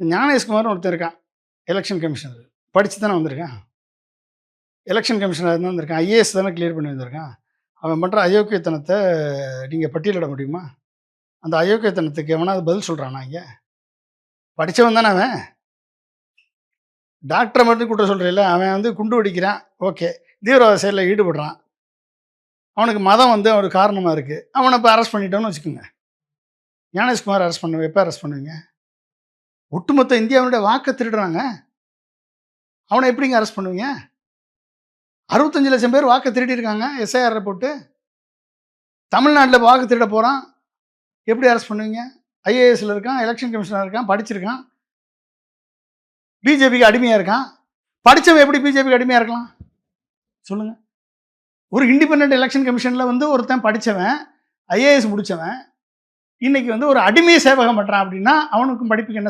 ஞானேஷ்குமார்னு ஒருத்தர் இருக்கான் election commissioner படித்து தானே வந்திருக்கான். எலெக்ஷன் கமிஷனர் தான் வந்திருக்கான். ஐஏஎஸ் தானே கிளியர் பண்ணி வந்திருக்கான். அவன் பண்ணுற அயோக்கியத்தனத்தை நீங்கள் பட்டியலிட முடியுமா? அந்த அயோக்கியத்தனத்துக்கு எவனாவது பதில் சொல்கிறானா இங்கே? படித்தவன் தானே அவன். டாக்டரை மட்டும் கூட்ட சொல்கிறீல்ல அவன் வந்து குண்டு வெடிக்கிறான். ஓகே தீவிரவாத செயலில் ஈடுபடுறான். அவனுக்கு மதம் வந்து ஒரு காரணமாக இருக்குது அவனை இப்போ அரெஸ்ட் பண்ணிட்டோன்னு வச்சுக்கோங்க. ஞானேஷ்குமார் அரெஸ்ட் பண்ணுவேன் எப்போ அரெஸ்ட் பண்ணுவீங்க? ஒட்டுமொத்த இந்தியாவினுடைய வாக்கை திருடுறாங்க. அவனை எப்படிங்க அரெஸ்ட் பண்ணுவீங்க? அறுபத்தஞ்சு லட்சம் பேர் வாக்கை திருடியிருக்காங்க எஸ்ஐஆர் போட்டு. தமிழ்நாட்டில் வாக்கு திருட போகிறான் எப்படி அரெஸ்ட் பண்ணுவீங்க? ஐஏஎஸ்ல இருக்கான் எலெக்ஷன் கமிஷனர் இருக்கான் படிச்சிருக்கான். பிஜேபிக்கு அடிமையாக இருக்கான். படித்தவன் எப்படி பிஜேபிக்கு அடிமையாக இருக்கலாம்? சொல்லுங்கள் ஒரு இண்டிபெண்ட் எலெக்ஷன் கமிஷனில் வந்து ஒருத்தன் படித்தவன் ஐஏஎஸ் முடித்தவன் இன்னைக்கு வந்து ஒரு அடிமை சேவகம் பண்ணுறான் அப்படின்னா அவனுக்கும் படிப்புக்கு என்ன